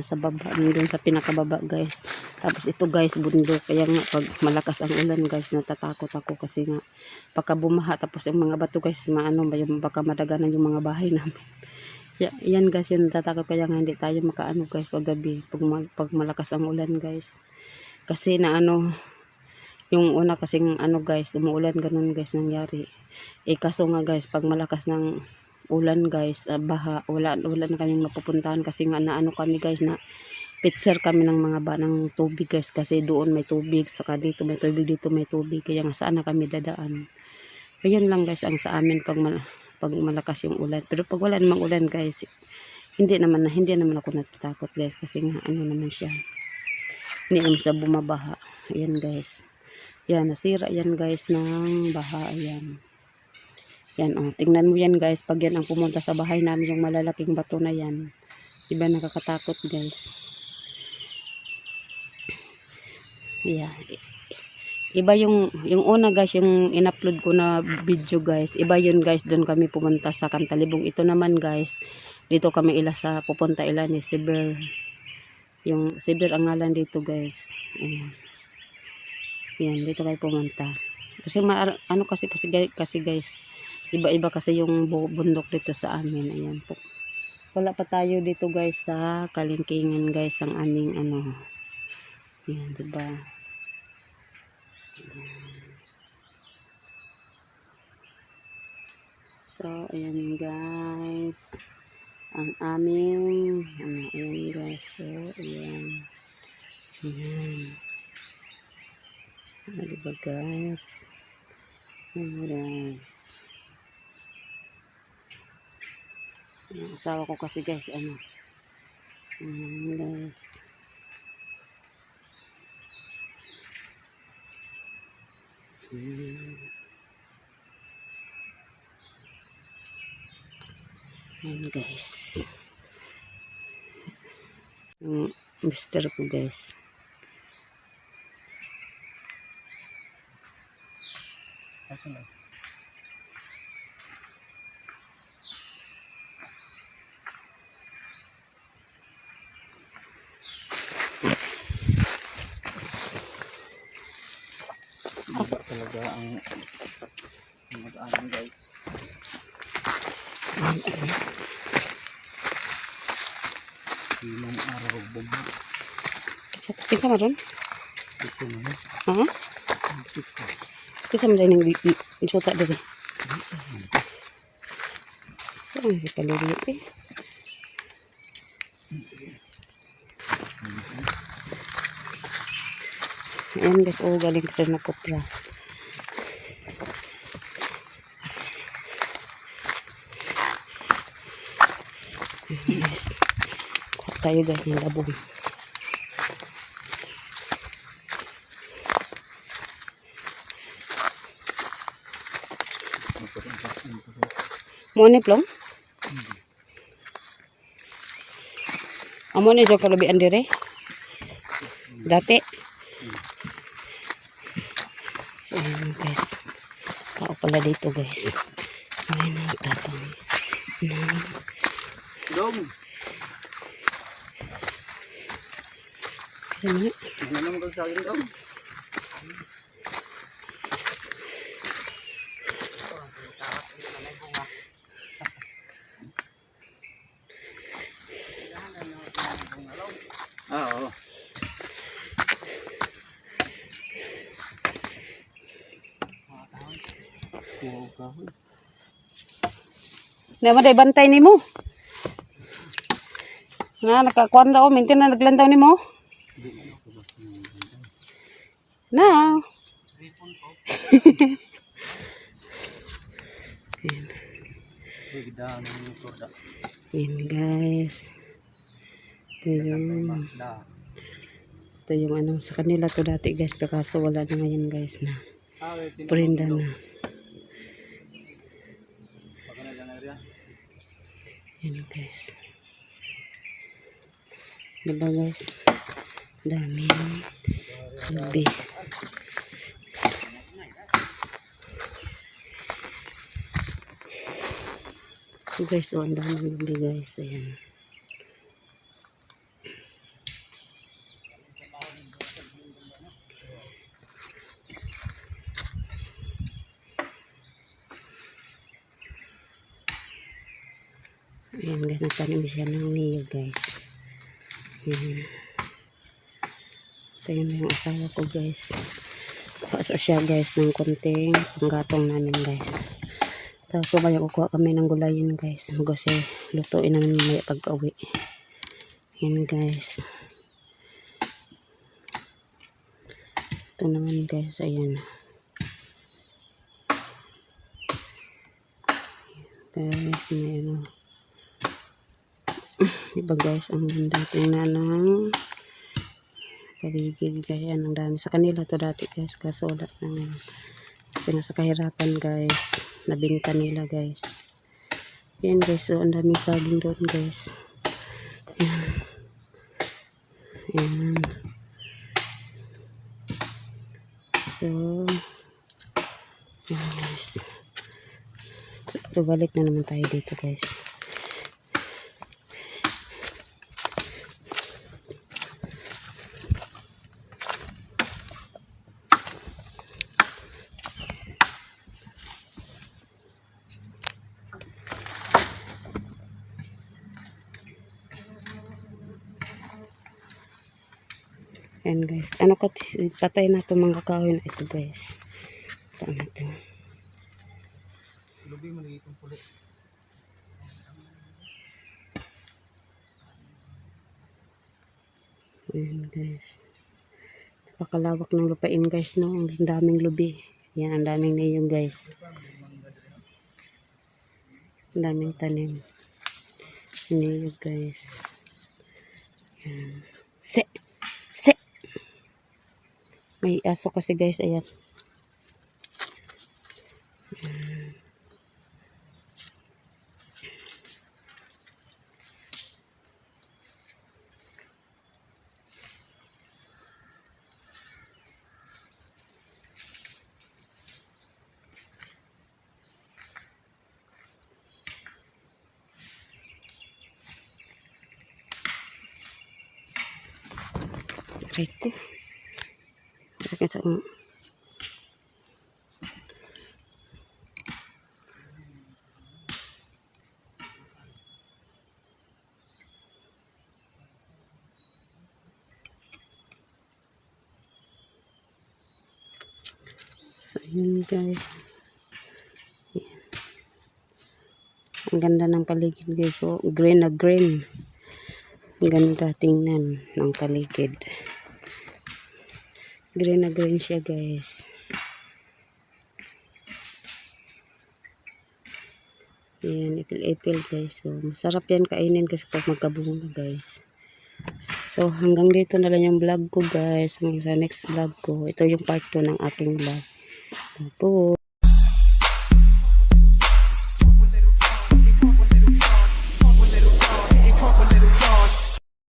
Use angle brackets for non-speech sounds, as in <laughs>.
nasa baba, nandun sa pinakababa guys. Tapos ito guys, bundok. Kaya nga pag malakas ang ulan guys, natatakot ako kasi nga pagka bumaha tapos yung mga bato guys, maano ba yung baka madaganan yung mga bahay <laughs> namin. Ya, yan guys, yung natatakot kaya nga hindi tayo makaano guys pag gabi, pag, pag malakas ang ulan guys. Kasi na ano, yung una kasing ano guys, umuulan ganun guys nangyari. Eh kaso nga guys, pag malakas ng ulan guys, ah, baha, wala, wala na kaming mapupuntahan kasi nga naano kami guys na pitser kami ng mga ba ng tubig guys kasi doon may tubig, saka dito may tubig, dito may tubig, kaya nga saan na kami dadaan. Ayun lang guys ang sa amin pag, mal- pag malakas yung ulan. Pero pag wala namang ulan guys, hindi naman na hindi naman ako natatakot guys kasi nga ano naman siya. Hindi naman siya bumabaha. Ayan guys. Yan, nasira yan guys ng baha. Ayan. Yan, oh. Tingnan mo yan guys. Pag yan ang pumunta sa bahay namin, yung malalaking bato na yan. Diba nakakatakot guys. Yeah. Iba yung, yung una guys, yung in-upload ko na video guys. Iba yun guys, doon kami pumunta sa Kantalibong. Ito naman guys, dito kami ila sa, pupunta ila ni Sibir. Yung Sibir ang ngalan dito guys. Ayan. Yan, dito kayo pumunta. Kasi ma ano kasi kasi guys, kasi guys, iba-iba kasi yung bu- bundok dito sa amin. Ayan po. Wala pa tayo dito guys sa kalingkingan guys ang aming ano. Yan, diba? So, ayan guys. Ang aming, ano, ayan guys. So, ayan. Ayan. Ano diba guys? Ayan guys. Ang asawa ko kasi guys, ano. Ayan guys. Ayan guys. Yung mister ko guys. Asa talaga ang mag-ano guys. Ilang araw bumak. Kisa, kisa mo ron? Ito na. Ha? Kisa mo rin yung suta dito. So, ang kapaliliit eh. Ayan guys, oh, galing kasi na kopra. Ayan guys. Kuha tayo guys ng labong. Mo ni plong? Amo ni sa kalabian dire. Dati. Pala dito guys. Ay, nagtatang. Na, Dong! kasi mo na. Ano naman kang sa akin? Ah, oo. Wow, Na mo day bantay nimo. Na nakakuan daw, mintin na naglantaw nimo. Na. <laughs> Uy, gidaan ng motor da. Yan guys. Ito yung, ito yung ano sa kanila to dati guys. Pero kaso wala na ngayon guys na. Prinda na. Baka na lang area. Yan guys. Diba guys? Dami. Sabi. So guys, oh, ang dami guys. Ayan. Ayan guys, nagtanim siya ng niyo guys. Ayan. Ito yun yung asawa ko guys. Pasa siya guys ng konting panggatong namin guys. Tapos mamaya kukuha kami ng gulayin guys. Magkasi lutuin namin mamaya pag uwi. Ayan guys. Ito naman guys, ayan. Guys, may ano. Iba guys, ang ganda tingnan ng paligid guys. Ang dami. Sa kanila to dati guys, kaso wala na ngayon. Kasi nasa kahirapan guys. Nabinta nila guys. Yan guys, so ang daming saging doon guys. Yan. Yan. So, yan guys. So, balik na naman tayo dito guys. Yan guys. Ano ka, patay na ito mga kahoy na ito guys. Ito na ito. Lubi mo lagi itong puli. Ayan guys. Napakalawak ng lupain guys no. Ang daming lubi. Yan ang daming niyong guys. Ang daming tanim. Niyong guys. Yan. Se! Se! May aso kasi guys. Ayan. Aray ko sa So, yun guys. Yan. Ang ganda ng paligid guys. Oh, green na green. Ang ganda tingnan ng paligid. Green na green siya guys. Ayan, ipil-ipil guys. So, masarap yan kainin kasi pag magkabunga guys. So, hanggang dito na lang yung vlog ko guys. Hanggang sa next vlog ko. Ito yung part 2 ng aking vlog. Po.